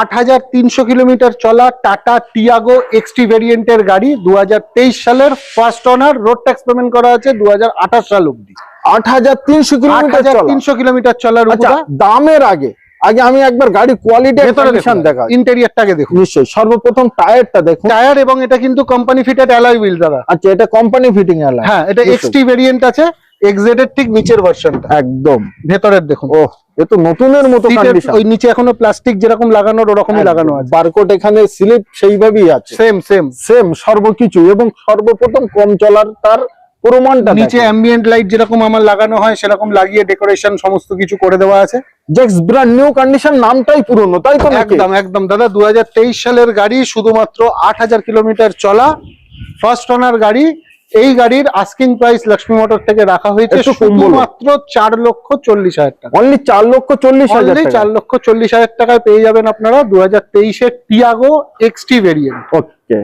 আট হাজার তিনশো কিলোমিটার চলা টাটা টিয়াগো এক্সটি ভেরিয়েন্টের গাড়ি দু সালের first owner road tax payment করা আছে দু সাল অব্দি আট হাজার তিনশো কিলোমিটার চলা। তিনশো কিলোমিটার চলার আচ্ছা দামের আগে। আগে আমি একবার গাড়ি কোয়ালিটি কন্ডিশন দেখা ইন্টেরিয়ারটাকে দেখুন। নিশ্চয়ই সর্বপ্রথম টায়ারটা দেখুন। টায়ার এবং এটা কিন্তু কোম্পানি ফিটেড অ্যালয় হুইল দাদা। আচ্ছা এটা কোম্পানি ফিটিং এলা হ্যাঁ এটা এক্সটি ভেরিয়েন্ট আছে। এক্সেড ঠিক নিচের ভার্সনটা একদম। ভেতরের দেখুন। ও এ তো নতুনের মতো কন্ডিশন ওই নিচে এখনও প্লাস্টিক যেরকম লাগানোর ওরকমই লাগানো আছে। বারকোড এখানে স্লিপ সেইভাবেই আছে। সেম সেম সেম সর্বকিছু। এবং সর্বপ্রথম কম চলার তার প্রমাণটা নিচে অ্যাম্বিয়েন্ট লাইট যেরকম আমার লাগানো হয় সেরকম লাগিয়ে ডেকোরেশন সমস্ত কিছু করে দেওয়া আছে। জেক্স ব্র্যান্ড নিউ কন্ডিশন নামটাই পুরনো তাই তো একদম একদম। দাদা দু হাজার তেইশ সালের গাড়ি শুধুমাত্র আট হাজার কিলোমিটার চলা। ফার্স্ট ওনার গাড়ি এই গাড়ির আস্কিং প্রাইস লক্ষ্মী মোটর থেকে রাখা হয়েছে। শুধুমাত্র চার লক্ষ চল্লিশ হাজার টাকা। অনলি চার লক্ষ চল্লিশ হাজার চার লক্ষ চল্লিশ হাজার টাকায় পেয়ে যাবেন আপনারা। দু হাজার তেইশের টিয়াগো এক্সটি ভেরিয়েন্ট ওকে